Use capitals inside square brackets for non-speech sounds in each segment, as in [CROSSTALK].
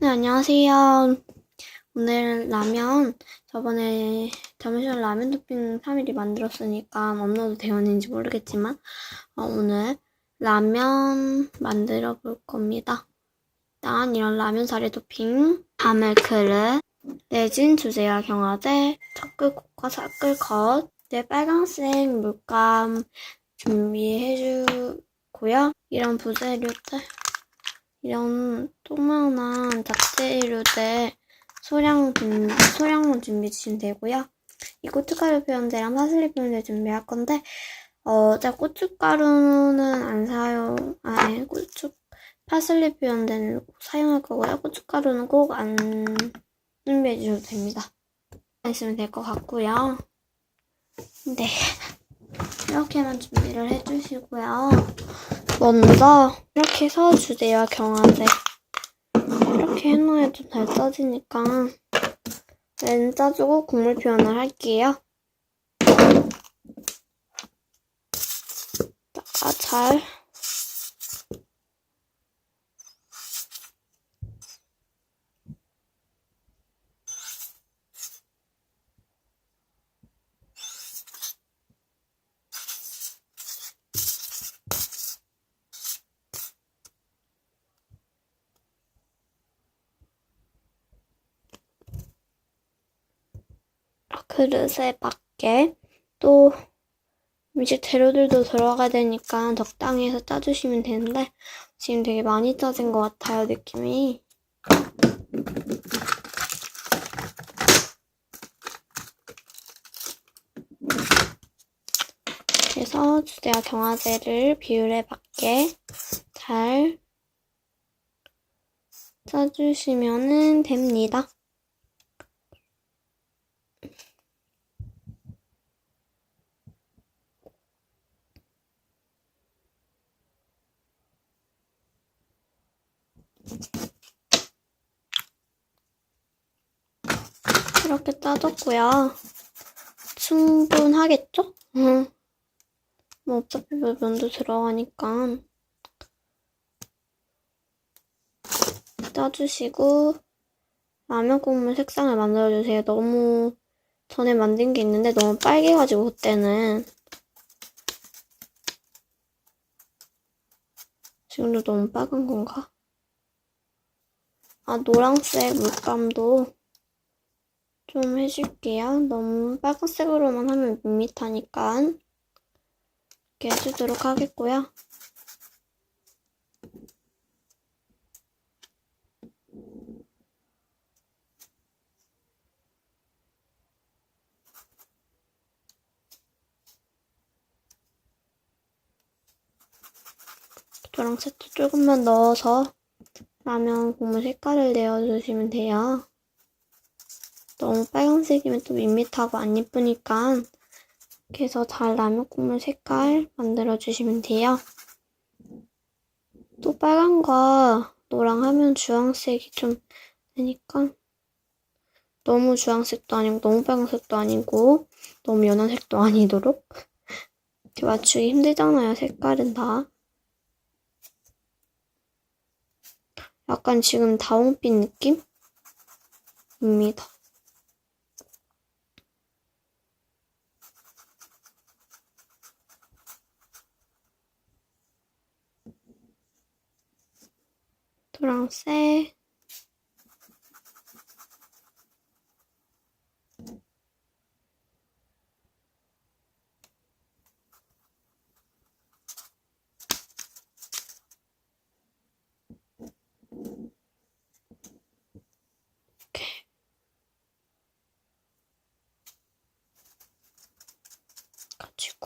네, 안녕하세요. 오늘 라면, 저번에 잠시만 라면 토핑 3일이 만들었으니까 업로드 되었는지 모르겠지만, 어, 오늘 라면 만들어 볼 겁니다. 일단 이런 라면 사리 토핑, 밤을 그릇, 내진 주제와 경화제, 척글꽃과 사끌컷, 이제 빨간색 물감 준비해 주고요. 이런 부재료들, 이런 조그만한 잡재류들 소량 준, 소량만 준비해 주시면 되고요. 이 고춧가루 표현제랑 파슬리 표현제 준비할 건데, 어, 제가 고춧가루는 안 사용, 아니, 고추, 파슬리 표현제는 꼭 사용할 거고요. 고춧가루는 꼭 안 준비해 주셔도 됩니다. 있으면 될 것 같고요. 네. [LAUGHS] 이렇게만 준비를 해주시고요. 먼저 이렇게 해서 주제와 경화제 이렇게 좀잘 써지니까. 렌 짜주고 국물 표현을 할게요. 다가 잘 그릇에 맞게 또 음식 재료들도 들어가야 되니까 적당히 해서 짜주시면 되는데 지금 되게 많이 짜진 것 같아요 느낌이 그래서 주제와 경화제를 비율에 맞게 잘 짜주시면 됩니다. 이렇게 짜줬고요. 충분하겠죠? 응. 뭐 어차피 면도 들어가니까 짜주시고 라면 국물 색상을 만들어주세요. 너무 전에 만든 게 있는데 너무 빨개가지고 그때는 지금도 너무 빨간 건가? 아 노란색 물감도 좀 해줄게요. 너무 빨간색으로만 하면 밋밋하니까 이렇게 해주도록 하겠고요. 노란색도 조금만 넣어서 라면 국물 색깔을 내어주시면 돼요. 너무 빨간색이면 또 밋밋하고 안 예쁘니까 이렇게 해서 잘 라면 국물 색깔 만들어주시면 돼요. 또 빨간과 노랑 하면 주황색이 좀 되니까 너무 주황색도 아니고 너무 빨간색도 아니고 너무 연한 색도 아니도록 [LAUGHS] 이렇게 맞추기 힘들잖아요. 색깔은 다. 약간 지금 다홍빛 느낌입니다. 노란색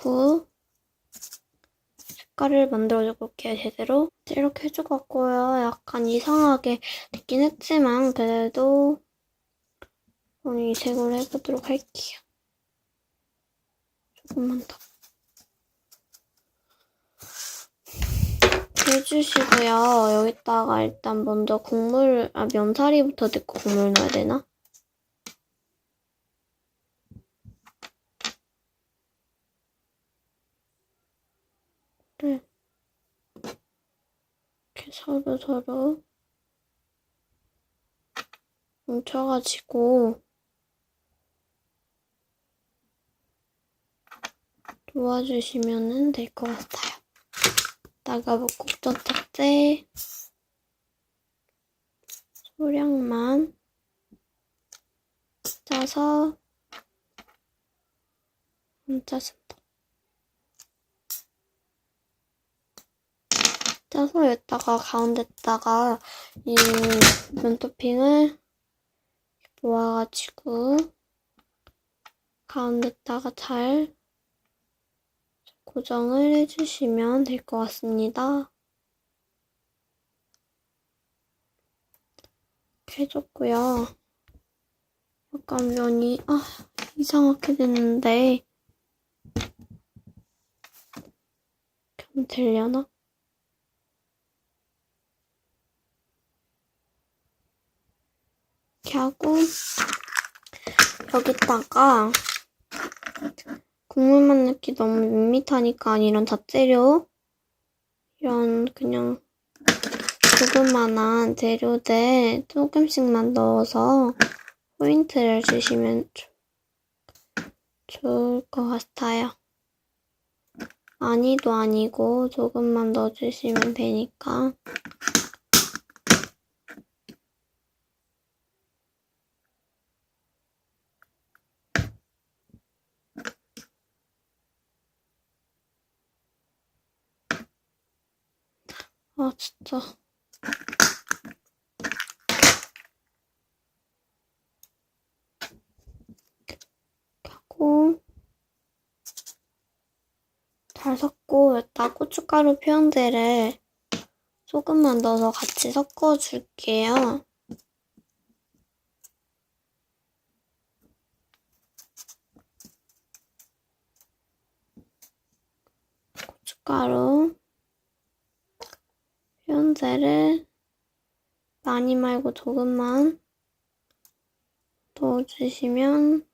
가지고 색깔을 만들어줘 볼게요, 제대로. 이렇게 해줘갖고요. 약간 이상하게 됐긴 했지만, 그래도 이 색으로 해보도록 할게요. 조금만 더. 해주시고요. 여기다가 일단 먼저 국물, 아, 면사리부터 넣고 국물 넣어야 되나? 네. 이렇게 서로 서로 뭉쳐가지고. 도와주시면 될 것 같아요. 나가북국전 탁제 소량만. 짜서. 안 짜진다. 짜서 여기다가 가운데다가 이 면토핑을 모아가지고 가운데다가 잘 고정을 해주시면 될 것 같습니다. 이렇게 해줬고요. 약간 면이 아 이상하게 됐는데 그럼 되려나? 이렇게 하고 여기다가 국물만 넣기 너무 밋밋하니까 이런 잡재료 이런 그냥 조그만한 재료들 조금씩만 넣어서 포인트를 주시면 조- 좋을 것 같아요. 많이도 아니고 조금만 넣어주시면 되니까 아 진짜 하고 잘 섞고 여기다 고춧가루 표현제를 조금만 넣어서 같이 섞어줄게요. 고춧가루 표현제를 많이 말고 조금만 넣어주시면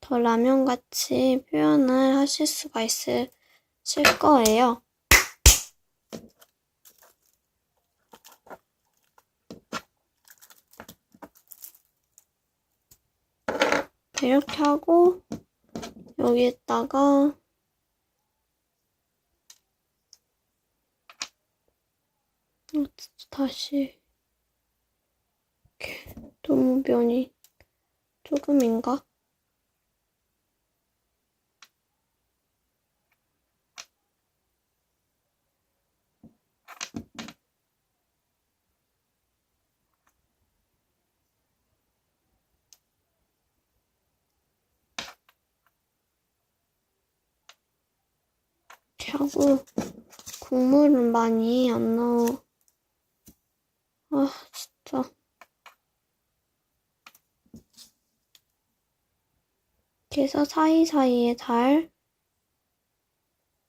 더 라면같이 표현을 하실 수가 있으실 거예요. 이렇게 하고 여기에다가 어, 진짜 다시 이렇게 면이 조금인가? 하고 국물은 많이 안 넣어. 아 진짜. 해서 사이사이에 잘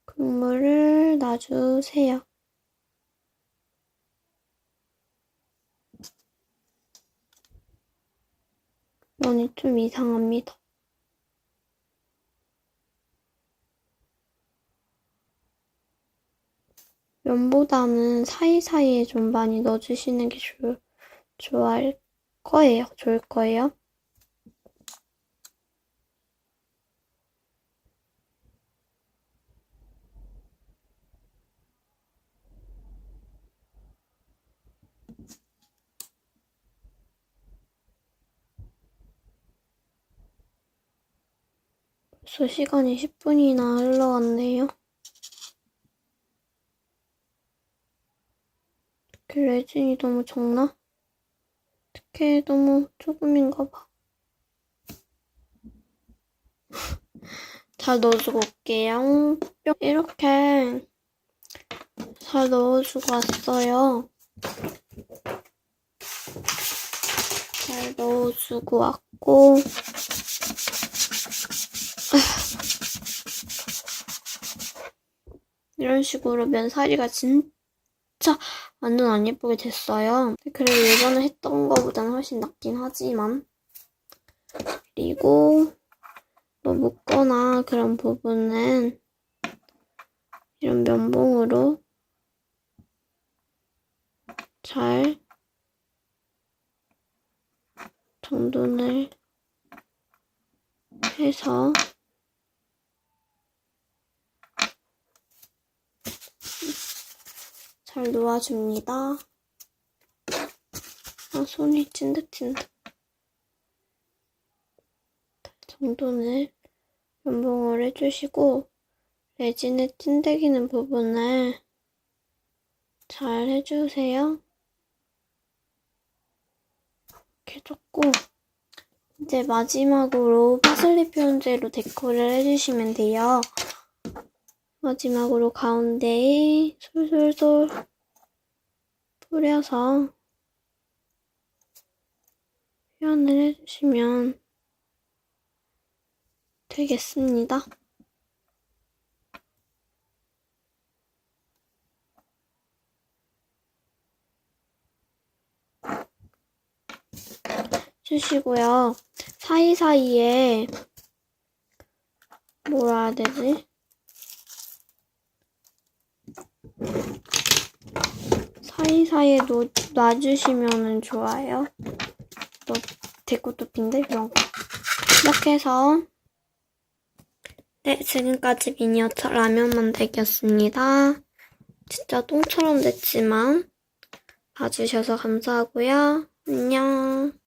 국물을 놔주세요. 면이 좀 이상합니다. 면보다는 사이사이에 좀 많이 넣어주시는 게 좋, 좋을 거예요. 좋을 거예요. 벌써 시간이 10분이나 흘러갔네요. 그 레진이 너무 적나? 어떻게 너무 조금인가 봐. [LAUGHS] 잘 넣어주고 올게요. 뿅. 이렇게 잘 넣어주고 왔어요. 잘 넣어주고 왔고 [LAUGHS] 이런 식으로 면사리가 진짜 완전 안 예쁘게 됐어요. 그래도 예전에 했던 거보다는 훨씬 낫긴 하지만 그리고 뭐 묻거나 그런 부분은 이런 면봉으로 잘 정돈을 해서 잘 놓아줍니다. 아, 손이 찐득찐득. 정돈을 연봉을 해주시고, 레진의 찐득이는 부분을 잘 해주세요. 이렇게 해줬고, 이제 마지막으로 파슬리 표현제로 데코를 해주시면 돼요. 마지막으로 가운데에 솔솔솔 뿌려서 표현을 해주시면 되겠습니다. 주시고요. 사이사이에 뭐라 해야 되지? 사이사이에 놓, 놔주시면 좋아요. 또 데코 토핑들 이런 거. 이렇게 해서 네, 지금까지 미니어처 라면 만들기였습니다. 진짜 똥처럼 됐지만 봐주셔서 감사하고요. 안녕.